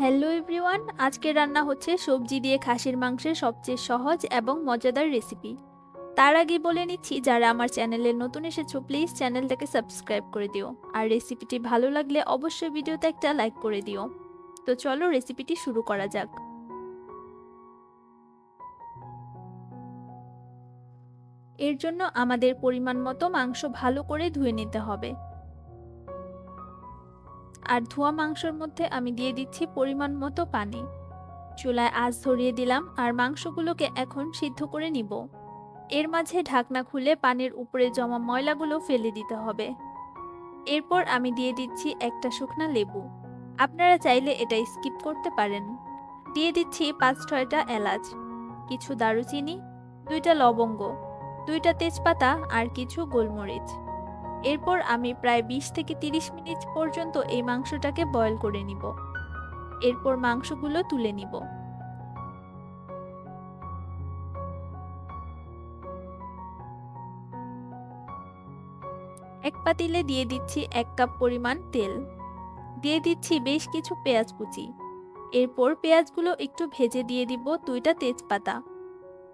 Hello everyone, আজকের রান্না হচ্ছে সবজি দিয়ে খাসির মাংসের সবচেয়ে সহজ এবং মজাদার রেসিপি। তার আগে বলে নিচ্ছি, যারা আমার চ্যানেলে নতুন এসেছ, প্লিজ চ্যানেলটাকে সাবস্ক্রাইব করে দিও। আর রেসিপিটি ভালো লাগলে অবশ্যই ভিডিওতে একটা লাইক করে দিও। তো চলো রেসিপিটি শুরু করা যাক। এর জন্য আমাদের পরিমাণ মতো মাংস ভালো করে ধুয়ে নিতে হবে। আর ধোয়া মাংসর মধ্যে আমি দিয়ে দিচ্ছি পরিমাণ মতো পানি। চুলায় আঁচ ধরিয়ে দিলাম আর মাংসগুলোকে এখন সিদ্ধ করে নিব। এর মাঝে ঢাকনা খুলে পানির উপরে জমা ময়লাগুলো ফেলে দিতে হবে। এরপর আমি দিয়ে দিচ্ছি একটা শুকনা লেবু। আপনারা চাইলে এটা স্কিপ করতে পারেন। দিয়ে দিচ্ছি পাঁচ ছয়টা এলাচ, কিছু দারুচিনি, দুইটা লবঙ্গ, দুইটা তেজপাতা আর কিছু গোলমরিচ। এরপর আমি প্রায় বিশ থেকে তিরিশ মিনিট পর্যন্ত এই মাংসটাকে বয়ল করে নিব। এরপর মাংসগুলো তুলে নিব। এক পাতিলে দিয়ে দিচ্ছি এক কাপ পরিমাণ তেল। দিয়ে দিচ্ছি বেশ কিছু পেঁয়াজ কুচি। এরপর পেঁয়াজগুলো একটু ভেজে দিয়ে দিব দুইটা তেজপাতা।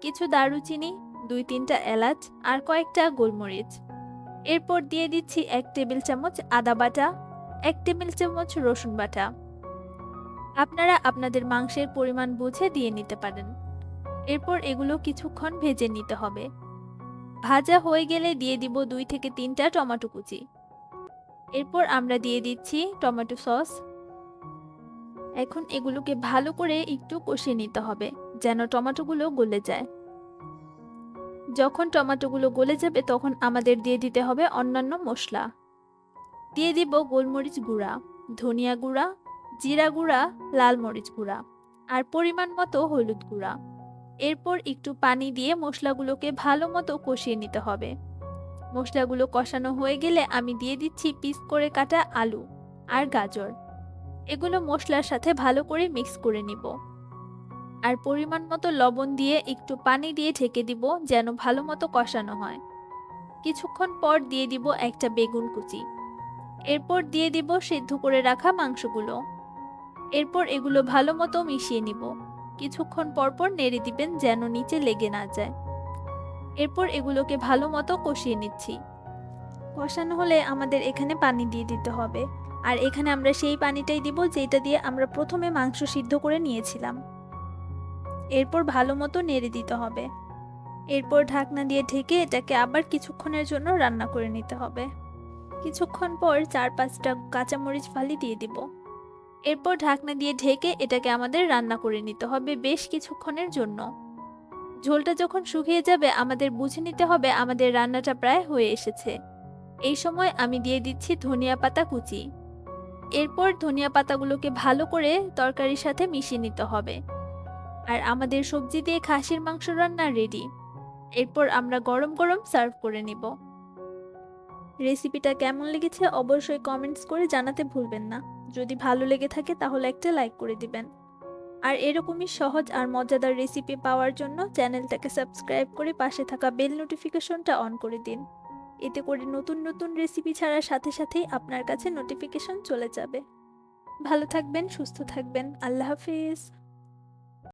কিছু দারুচিনি, দুই তিনটা এলাচ আর কয়েকটা গোলমরিচ। এরপর দিয়ে দিচ্ছি এক টেবিল চামচ আদা বাটা, এক টেবিল চামচ রসুন বাটা। আপনারা আপনাদের মাংসের পরিমাণ বুঝে দিয়ে নিতে পারেন। এরপর এগুলো কিছুক্ষণ ভেজে নিতে হবে। ভাজা হয়ে গেলে দিয়ে দিব দুই থেকে তিনটা টমেটো কুচি। এরপর আমরা দিয়ে দিচ্ছি টমেটো সস। এখন এগুলোকে ভালো করে একটু কষিয়ে নিতে হবে, যেন টমেটোগুলো গলে যায়। যখন টমেটোগুলো গলে যাবে তখন আমাদের দিয়ে দিতে হবে অন্যান্য মশলা। দিয়ে দিব গোলমরিচ গুঁড়া, ধনিয়া গুঁড়া, জিরা গুঁড়া, লাল মরিচ গুঁড়া আর পরিমাণ মতো হলুদ গুঁড়া। এরপর একটু পানি দিয়ে মশলাগুলোকে ভালো মতো কষিয়ে নিতে হবে। মশলাগুলো কষানো হয়ে গেলে আমি দিয়ে দিচ্ছি পিস করে কাটা আলু আর গাজর। এগুলো মশলার সাথে ভালো করে মিক্স করে নিব। আর পরিমাণ মতো লবণ দিয়ে একটু পানি দিয়ে ঢেকে দিব যেন ভালো মতো কষানো হয়। কিছুক্ষণ পর দিয়ে দিব একটা বেগুন কুচি। এরপর দিয়ে দিব সেদ্ধ করে রাখা মাংসগুলো। এরপর এগুলো ভালো মতো মিশিয়ে নিব। কিছুক্ষণ পরপর নেড়ে দিবেন যেন নিচে লেগে না যায়। এরপর এগুলোকে ভালো মতো কষিয়ে নিচ্ছি। কষানো হলে আমাদের এখানে পানি দিয়ে দিতে হবে। আর এখানে আমরা সেই পানিটাই দিব যেটা দিয়ে আমরা প্রথমে মাংস সিদ্ধ করে নিয়েছিলাম। এরপর ভালো মতো নেড়ে দিতে হবে। এরপর ঢাকনা দিয়ে ঢেকে এটাকে আবার কিছুক্ষণের জন্য রান্না করে নিতে হবে। কিছুক্ষণ পর চার পাঁচটা কাঁচামরিচ ফালি দিয়ে দিব। এরপর ঢাকনা দিয়ে ঢেকে এটাকে আমাদের রান্না করে নিতে হবে বেশ কিছুক্ষণের জন্য। ঝোলটা যখন শুকিয়ে যাবে, আমাদের বুঝে নিতে হবে আমাদের রান্নাটা প্রায় হয়ে এসেছে। এই সময় আমি দিয়ে দিচ্ছি ধনিয়া পাতা কুচি। এরপর ধনিয়া পাতাগুলোকে ভালো করে তরকারির সাথে মিশিয়ে নিতে হবে। আর আমাদের সবজি দিয়ে খাসির মাংস রান্না রেডি এরপর আমরা গরম গরম সার্ভ করে নিব। রেসিপিটা কেমন লেগেছে অবশ্যই কমেন্টস করে জানাতে ভুলবেন না। যদি ভালো লেগে থাকে তাহলে একটা লাইক করে দিবেন। আর এরকমই সহজ আর মজাদার রেসিপি পাওয়ার জন্য চ্যানেলটাকে সাবস্ক্রাইব করে পাশে থাকা বেল নোটিফিকেশনটা অন করে দিন। এতে করে নতুন নতুন রেসিপি ছাড়ার সাথে সাথেই আপনার কাছে নোটিফিকেশন চলে যাবে। ভালো থাকবেন, সুস্থ থাকবেন। আল্লাহ হাফিজ।